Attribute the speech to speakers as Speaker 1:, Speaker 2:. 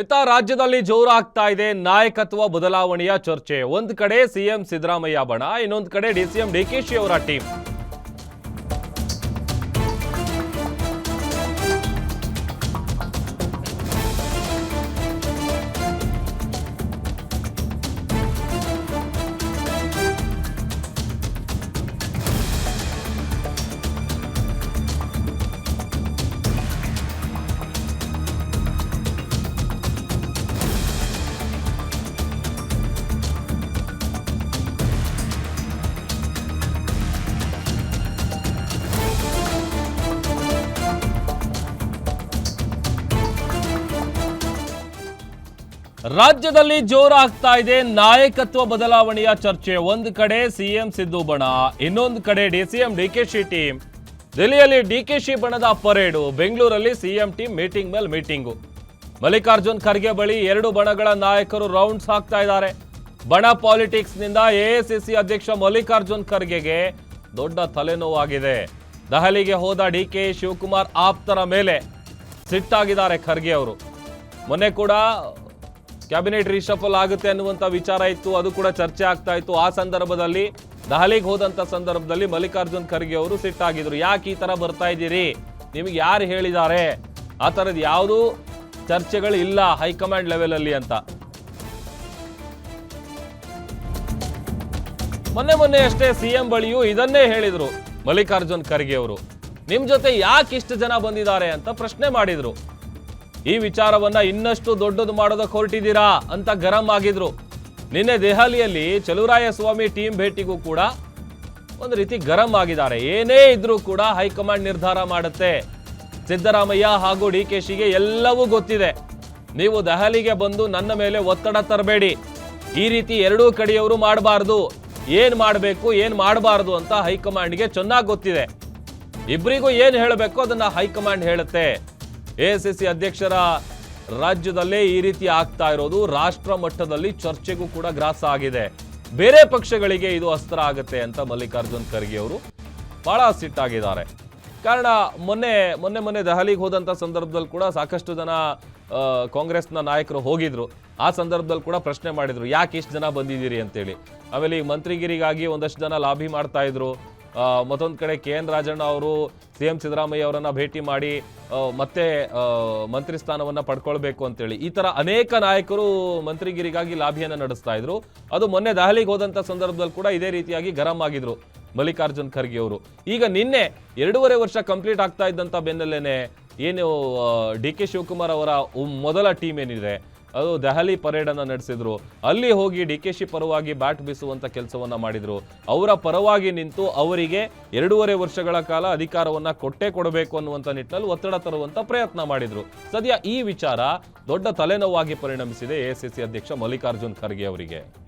Speaker 1: ಇತ್ತ ರಾಜ್ಯದಲ್ಲಿ ಜೋರಾಗ್ತಾ ಇದೆ. ನಾಯಕತ್ವ ಬದಲಾವಣೆಯ ಚರ್ಚೆ. ಒಂದು ಕಡೆ ಸಿಎಂ ಸಿದ್ದರಾಮಯ್ಯ ಬಣ, ಇನ್ನೊಂದು ಕಡೆ ಡಿಸಿಎಂ ಡಿಕೆಶಿ ಅವರ ಟೀಮ್. ರಾಜ್ಯದಲ್ಲಿ ಜೋರಾಗ್ತಾ ಇದೆ. ನಾಯಕತ್ವ ಬದಲಾವಣೆಯ ಚರ್ಚೆ. ಒಂದು ಕಡೆ ಸಿಎಂ ಸಿದ್ದು ಬಣ, ಇನ್ನೊಂದು ಕಡೆ ಡಿಸಿಎಂ ಡಿಕೆಶಿ ಟೀಮ್. ದೆಹಲಿಯಲ್ಲಿ ಡಿಕೆಶಿ ಬಣದ ಪರೇಡು, ಬೆಂಗಳೂರಲ್ಲಿ ಸಿಎಂ ಟೀಮ್ ಮೀಟಿಂಗ್ ಮೇಲೆ ಮೀಟಿಂಗು. ಮಲ್ಲಿಕಾರ್ಜುನ್ ಖರ್ಗೆ ಬಳಿ ಎರಡು ಬಣಗಳ ನಾಯಕರು ರೌಂಡ್ಸ್ ಹಾಕ್ತಾ ಇದ್ದಾರೆ. ಬಣ ಪಾಲಿಟಿಕ್ಸ್ನಿಂದ ಎಐಸಿಸಿ ಅಧ್ಯಕ್ಷ ಮಲ್ಲಿಕಾರ್ಜುನ್ ಖರ್ಗೆಗೆ ದೊಡ್ಡ ತಲೆನೋವಾಗಿದೆ. ದೆಹಲಿಗೆ ಹೋದ ಡಿಕೆ ಶಿವಕುಮಾರ್ ಆಪ್ತರ ಮೇಲೆ ಸಿಟ್ಟಾಗಿದ್ದಾರೆ ಖರ್ಗೆ ಅವರು. ಮೊನ್ನೆ ಕೂಡ ಕ್ಯಾಬಿನೆಟ್ ರಿಶಫಲ್ ಆಗುತ್ತೆ ಅನ್ನುವಂಥ ವಿಚಾರ ಇತ್ತು, ಅದು ಕೂಡ ಚರ್ಚೆ ಆಗ್ತಾ ಇತ್ತು. ಆ ಸಂದರ್ಭದಲ್ಲಿ, ದೆಹಲಿಗೆ ಹೋದಂಥ ಸಂದರ್ಭದಲ್ಲಿ ಮಲ್ಲಿಕಾರ್ಜುನ್ ಖರ್ಗೆ ಅವರು ಸಿಟ್ಟಾಗಿದ್ರು. ಯಾಕೆ ಈ ಥರ ಬರ್ತಾ ಇದ್ದೀರಿ? ನಿಮಗೆ ಯಾರು ಹೇಳಿದ್ದಾರೆ? ಆ ಥರದ್ದು ಯಾವುದೂ ಚರ್ಚೆಗಳು ಇಲ್ಲ ಹೈಕಮಾಂಡ್ ಲೆವೆಲಲ್ಲಿ ಅಂತ. ಮೊನ್ನೆ ಮೊನ್ನೆ ಅಷ್ಟೇ ಸಿಎಂ ಬಳಿಯೂ ಇದನ್ನೇ ಹೇಳಿದರು ಮಲ್ಲಿಕಾರ್ಜುನ್ ಖರ್ಗೆ ಅವರು. ನಿಮ್ಮ ಜೊತೆ ಯಾಕೆ ಇಷ್ಟು ಜನ ಬಂದಿದ್ದಾರೆ ಅಂತ ಪ್ರಶ್ನೆ ಮಾಡಿದ್ರು. ಈ ವಿಚಾರವನ್ನ ಇನ್ನಷ್ಟು ದೊಡ್ಡದು ಮಾಡೋದಕ್ಕೆ ಹೊರಟಿದ್ದೀರಾ ಅಂತ ಗರಂ ಆಗಿದ್ರು. ನಿನ್ನೆ ದೆಹಲಿಯಲ್ಲಿ ಚಲುವರಾಯ ಸ್ವಾಮಿ ಟೀಮ್ ಭೇಟಿಗೂ ಕೂಡ ಒಂದು ರೀತಿ ಗರಂ ಆಗಿದ್ದಾರೆ. ಏನೇ ಇದ್ರೂ ಕೂಡ ಹೈಕಮಾಂಡ್ ನಿರ್ಧಾರ ಮಾಡುತ್ತೆ. ಸಿದ್ದರಾಮಯ್ಯ ಹಾಗೂ ಡಿ ಕೆ ಶಿಗೆ ಎಲ್ಲವೂ ಗೊತ್ತಿದೆ. ನೀವು ದೆಹಲಿಗೆ ಬಂದು ನನ್ನ ಮೇಲೆ ಒತ್ತಡ ತರಬೇಡಿ. ಈ ರೀತಿ ಎರಡೂ ಕಡೆಯವರು ಮಾಡಬಾರ್ದು. ಏನ್ ಮಾಡಬೇಕು, ಏನ್ ಮಾಡಬಾರ್ದು ಅಂತ ಹೈಕಮಾಂಡ್ಗೆ ಚೆನ್ನಾಗಿ ಗೊತ್ತಿದೆ. ಇಬ್ಬರಿಗೂ ಏನ್ ಹೇಳಬೇಕು ಅದನ್ನ ಹೈಕಮಾಂಡ್ ಹೇಳುತ್ತೆ. ಎಐಸಿಸಿ ಅಧ್ಯಕ್ಷರ ರಾಜ್ಯದಲ್ಲೇ ಈ ರೀತಿ ಆಗ್ತಾ ಇರೋದು. ರಾಷ್ಟ್ರ ಮಟ್ಟದಲ್ಲಿ ಚರ್ಚೆಗೂ ಕೂಡ ಗ್ರಾಸ ಆಗಿದೆ. ಬೇರೆ ಪಕ್ಷಗಳಿಗೆ ಇದು ಅಸ್ತ್ರ ಆಗುತ್ತೆ ಅಂತ ಮಲ್ಲಿಕಾರ್ಜುನ್ ಖರ್ಗೆ ಅವರು ಬಹಳ ಸಿಟ್ಟಾಗಿದ್ದಾರೆ. ಕಾರಣ ಮೊನ್ನೆ ಮೊನ್ನೆ ಮೊನ್ನೆ ದೆಹಲಿಗೆ ಹೋದಂಥ ಸಂದರ್ಭದಲ್ಲಿ ಕೂಡ ಸಾಕಷ್ಟು ಜನ ಕಾಂಗ್ರೆಸ್ನ ನಾಯಕರು ಹೋಗಿದ್ರು. ಆ ಸಂದರ್ಭದಲ್ಲಿ ಕೂಡ ಪ್ರಶ್ನೆ ಮಾಡಿದ್ರು, ಯಾಕೆ ಇಷ್ಟು ಜನ ಬಂದಿದ್ದೀರಿ? ಅಂತೇಳಿ. ಆಮೇಲೆ ಈ ಮಂತ್ರಿಗಿರಿಗಾಗಿ ಒಂದಷ್ಟು ಜನ ಲಾಬಿ ಮಾಡ್ತಾ ಇದ್ರು. ಮತ್ತೊಂದ್ ಕಡೆ ಕೆ ಎನ್ ರಾಜಣ್ಣ ಅವರು ಸಿ ಎಂ ಸಿದ್ದರಾಮಯ್ಯ ಅವರನ್ನ ಭೇಟಿ ಮಾಡಿ ಮತ್ತೆ ಮಂತ್ರಿ ಸ್ಥಾನವನ್ನ ಪಡ್ಕೊಳ್ಬೇಕು ಅಂತೇಳಿ. ಈ ತರ ಅನೇಕ ನಾಯಕರು ಮಂತ್ರಿಗಿರಿಗಾಗಿ ಲಾಭಿಯನ್ನ ನಡೆಸ್ತಾ ಇದ್ರು. ಅದು ಮೊನ್ನೆ ದೆಹಲಿಗೆ ಹೋದಂತ ಸಂದರ್ಭದಲ್ಲಿ ಕೂಡ ಇದೇ ರೀತಿಯಾಗಿ ಗರಂ ಆಗಿದ್ರು ಮಲ್ಲಿಕಾರ್ಜುನ್ ಖರ್ಗೆ ಅವರು. ಈಗ ನಿನ್ನೆ ಎರಡೂವರೆ ವರ್ಷ ಕಂಪ್ಲೀಟ್ ಆಗ್ತಾ ಇದ್ದಂತ ಬೆನ್ನಲ್ಲೇನೆ ಏನು ಡಿ ಕೆ ಶಿವಕುಮಾರ್ ಅವರ ಮೊದಲ ಟೀಮ್ ಏನಿದೆ ಅದು ದೆಹಲಿ ಪರೇಡ್ ಅನ್ನ ನಡೆಸಿದ್ರು. ಅಲ್ಲಿ ಹೋಗಿ ಡಿ ಕೆ ಶಿ ಪರವಾಗಿ ಬ್ಯಾಟ್ ಬೀಸುವಂತ ಕೆಲಸವನ್ನ ಮಾಡಿದ್ರು. ಅವರ ಪರವಾಗಿ ನಿಂತು ಅವರಿಗೆ ಎರಡೂವರೆ ವರ್ಷಗಳ ಕಾಲ ಅಧಿಕಾರವನ್ನ ಕೊಟ್ಟೇ ಕೊಡಬೇಕು ಅನ್ನುವಂತ ನಿಟ್ಟಿನಲ್ಲಿ ಒತ್ತಡ ತರುವಂತ ಪ್ರಯತ್ನ ಮಾಡಿದ್ರು. ಸದ್ಯ ಈ ವಿಚಾರ ದೊಡ್ಡ ತಲೆನೋವಾಗಿ ಪರಿಣಮಿಸಿದೆ ಎಐಸಿಸಿ ಅಧ್ಯಕ್ಷ ಮಲ್ಲಿಕಾರ್ಜುನ್ ಖರ್ಗೆ ಅವರಿಗೆ.